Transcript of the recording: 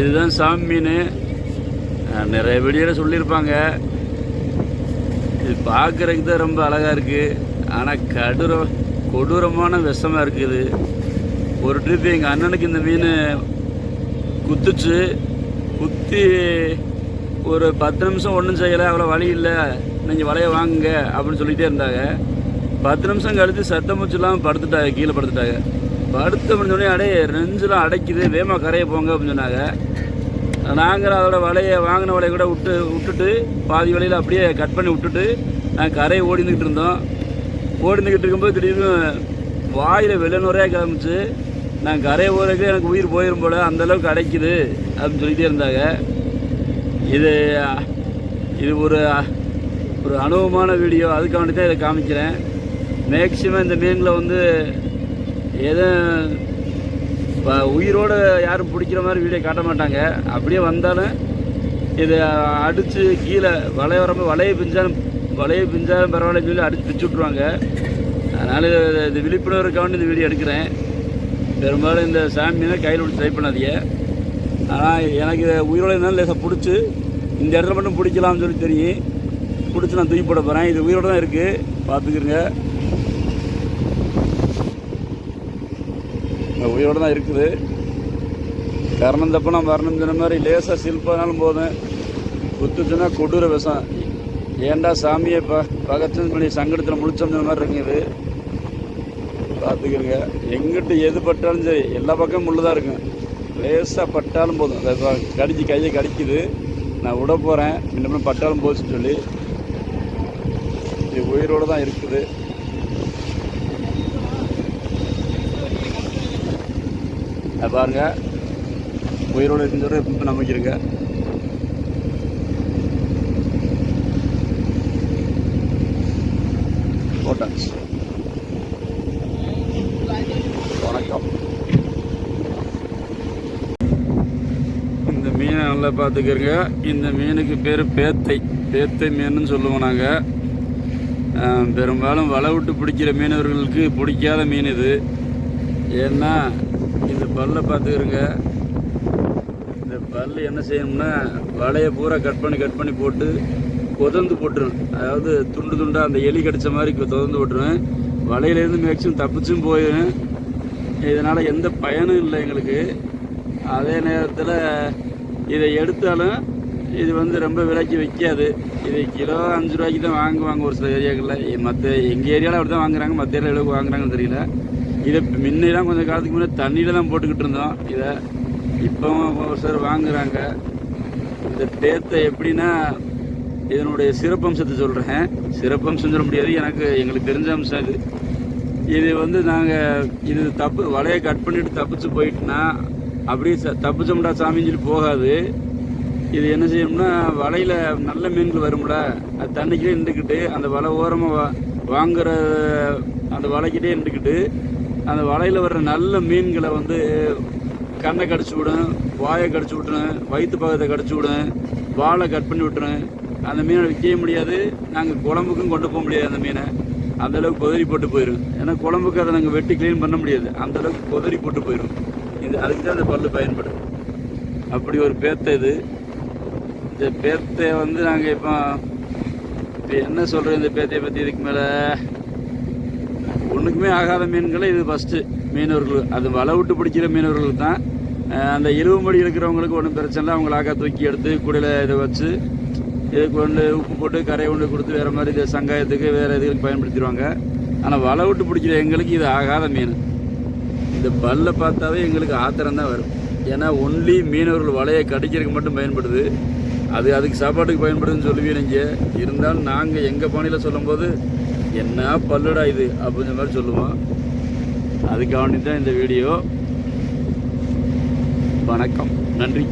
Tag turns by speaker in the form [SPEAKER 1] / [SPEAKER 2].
[SPEAKER 1] இதுதான் சாமி மீன் நிறைய வெளியில் சொல்லியிருப்பாங்க. இது பார்க்குறதுக்கு தான் ரொம்ப அழகாக இருக்குது ஆனால் கடூர கொடூரமான விஷமாக இருக்குது ஒரு ட்ரிப் எங்கள் அண்ணனுக்கு இந்த மீன் குத்துச்சு. குத்தி ஒரு பத்து நிமிஷம் ஒன்றும் செய்யலை அவ்வளோ வழி இல்லை. நீங்கள் வலையை வாங்குங்க அப்படின்னு சொல்லிகிட்டே இருந்தாங்க. பத்து நிமிஷம் கழித்து சத்தம் மூச்சுலாம் படுத்துட்டாங்க கீழே படுத்துட்டாங்க. படுத்த முடிஞ்சோடனே அடையே நெஞ்செலாம் அடைக்குது வேமா கரையை போங்க அப்படின்னு சொன்னாங்க. நாங்கள் அதோட வலையை வாங்கின வலையை கூட விட்டு விட்டுட்டு பாதி வலையில் அப்படியே கட் பண்ணி விட்டுட்டு நாங்கள் கரையை ஓடிந்துக்கிட்டு இருந்தோம். ஓடிந்துக்கிட்டு இருக்கும்போது திடீர்னு வாயில் வெள்ளநுறையாக கிளம்பிச்சு. நான் கரையை ஓடுறதுக்கு எனக்கு உயிர் போயிடும் போல அந்த அளவுக்கு அடைக்குது அப்படின்னு சொல்லிகிட்டே இருந்தாங்க. இது இது ஒரு ஒரு அனுபவமான வீடியோ அதுக்காண்டி தான் இதை காமிக்கிறேன். மேக்சிமம் இந்த மீன்களை வந்து எதுவும் இப்போ உயிரோடு யாரும் பிடிக்கிற மாதிரி வீடியோ காட்ட மாட்டாங்க. அப்படியே வந்தாலும் இதை அடித்து கீழே வளைய வரம்போது வலையை பிஞ்சாலும் வலையை பிஞ்சாலும் பரவாயில்ல சொல்லி அடித்து பிச்சு விட்ருவாங்க அதனால் இது விழிப்புணர்வுக்காக இந்த வீடியோ எடுக்கிறேன். பெரும்பாலும் இந்த சாமியை கையில் விட்டு ட்ரை பண்ணாதீங்க. ஆனால் எனக்கு உயிரோட இருந்தாலும் லேசாக பிடிச்சி இந்த இடத்துல மட்டும் பிடிக்கலாம்னு சொல்லி தெரியும். பிடிச்சி நான் தூக்கி போட போகிறேன் இது உயிரோட தான் இருக்குது பார்த்துக்கிறங்க உயிரோட தான் இருக்குது. கரணம் தப்புனா மரணம் சொன்ன மாதிரி லேசாக சில்பானாலும் போதும். குத்துச்சுன்னா கொடூர விஷம். ஏன்டா சாமியை ப பகச்சுன்னு பண்ணி சங்கடத்தில் முழிச்சோம்ன மாதிரி இருக்குது. பார்த்துக்கிறங்க எங்கிட்ட எது பட்டாலும் சரி எல்லா பக்கமும் முள்ளு தான் இருக்கும். லேசாக பட்டாலும் போதும். அதை கடிச்சு கையை கடிக்குது. நான் விட போகிறேன் இன்னும் பட்டாலும் போச்சுன்னு சொல்லி. இது உயிரோடு தான் இருக்குது. அது பாருங்க. உயிரோடு இருந்தவரை ரொம்ப இப்போ நம்பிக்கிறங்க போட்டாச்சு வணக்கம். இந்த மீனை நல்லா பார்த்துக்கிறங்க இந்த மீனுக்கு பேர் பேத்தை. பேத்தை மீனுன்னு சொல்லுவோம் நாங்கள் பெரும்பாலும் வலை விட்டு பிடிக்கிற மீனவர்களுக்கு பிடிக்காத மீன் இது. ஏன்னா இந்த பல்லை பார்த்துக்கிறங்க இந்த பல் என்ன செய்யணும்னா வலையை பூரா கட் பண்ணி கட் பண்ணி போட்டு கொதந்து போட்டுரும். அதாவது துண்டு துண்டாக அந்த எலி கடிச்ச மாதிரி தொதந்து போட்டுருவேன். வலையிலேருந்து மேக்ஸிமம் தப்பிச்சும் போயிடும் இதனால் எந்த பயனும் இல்லை எங்களுக்கு. அதே நேரத்தில் இதை எடுத்தாலும் இது வந்து ரொம்ப விலைக்கு விற்காது. இது கிலோ அஞ்சு ரூபாய்க்கு தான் வாங்குவாங்க ஒரு சில ஏரியாக்களில். மற்ற எங்கள் ஏரியாவில் அப்படி தான் வாங்குறாங்க மற்ற ஏரியாவில் எவ்வளோ வாங்குறாங்கன்னு தெரியல. இதை முன்னெல்லாம் கொஞ்சம் காலத்துக்கு முன்னாடி தண்ணியில் தான் போட்டுக்கிட்டு இருந்தோம். இதை இப்போவும் ஒரு வாங்குகிறாங்க இந்த பேத்தை எப்படின்னா இதனுடைய சிறப்பம்சத்தை சொல்கிறேன் சிறப்பம்சம் சொல்ல முடியாது. எனக்கு எங்களுக்கு தெரிஞ்ச அம்சம் அது. இது வந்து நாங்கள் இது தப்பு வலையை கட் பண்ணிட்டு தப்பிச்சு போயிட்டுனா அப்படியே ச- தப்பிச்சோம்டா சாமின்னு சொல்லி போகாது. இது என்ன செய்யணும்னா வலையில் நல்ல மீன்கள் வரும்ல அது தண்ணிக்கிட்டே நின்றுக்கிட்டு அந்த வலை ஓரமாக வா வாங்குற அந்த வலைக்கிட்டே நின்றுக்கிட்டு அந்த வலையில் வர்ற நல்ல மீன்களை வந்து கண்ணை கடிச்சு விடும் வாயை கடிச்சு விட்டுரும் வயிற்று பக்கத்தை கடிச்சு விடும் வாழை கட் பண்ணி விட்டுரும் அந்த மீனை விற்கவே முடியாது. நாங்கள் குழம்புக்கும் கொண்டு போக முடியாது அந்த மீனை. அந்தளவுக்கு கொதறி போட்டு போயிடும் ஏன்னா குழம்புக்கு அதை நாங்கள் வெட்டி க்ளீன் பண்ண முடியாது. அந்த அளவுக்கு கொதறி போட்டு போயிடும் இது அதுக்கு தான் அந்த பல்லு பயன்படும். அப்படி ஒரு பேத்தை இது. இந்த பேத்தை வந்து நாங்கள் இப்போ இப்போ என்ன சொல்கிறோம் இந்த பேத்தையை பற்றி இதுக்கு மேலே? ஒன்றுக்குமே ஆகாத மீன்களை இது ஃபஸ்ட்டு மீனவர்கள் அது வலை விட்டு பிடிக்கிற மீனவர்கள் தான். அந்த இரும்படி இருக்கிறவங்களுக்கு ஒன்றும் பிரச்சனை இல்லை. அவங்கள ஆக்கா தூக்கி எடுத்து குடையில் இதை வச்சு இது கொண்டு உப்பு போட்டு கரையை கொண்டு கொடுத்து வேறு மாதிரி இது சங்காயத்துக்கு வேறு இதுக்கு பயன்படுத்திடுவாங்க. ஆனால் வலை விட்டு பிடிக்கிற எங்களுக்கு இது ஆகாத மீன். இந்த பல்ல பார்த்தாவே எங்களுக்கு ஆத்திரம் தான் வரும். ஏன்னா ஒன்லி மீனவர்கள் வலையை கடிக்கிறதுக்கு மட்டும் பயன்படுது. அது அதுக்கு சாப்பாட்டுக்கு பயன்படுதுன்னு சொல்லுவீங்க இருந்தாலும் நாங்கள் எங்கள் பாணியில் சொல்லும்போது என்ன பல்லுடா இது அப்படின்ற மாதிரி சொல்லுவோம் அதுக்காண்டி தான் இந்த வீடியோ. வணக்கம். நன்றி.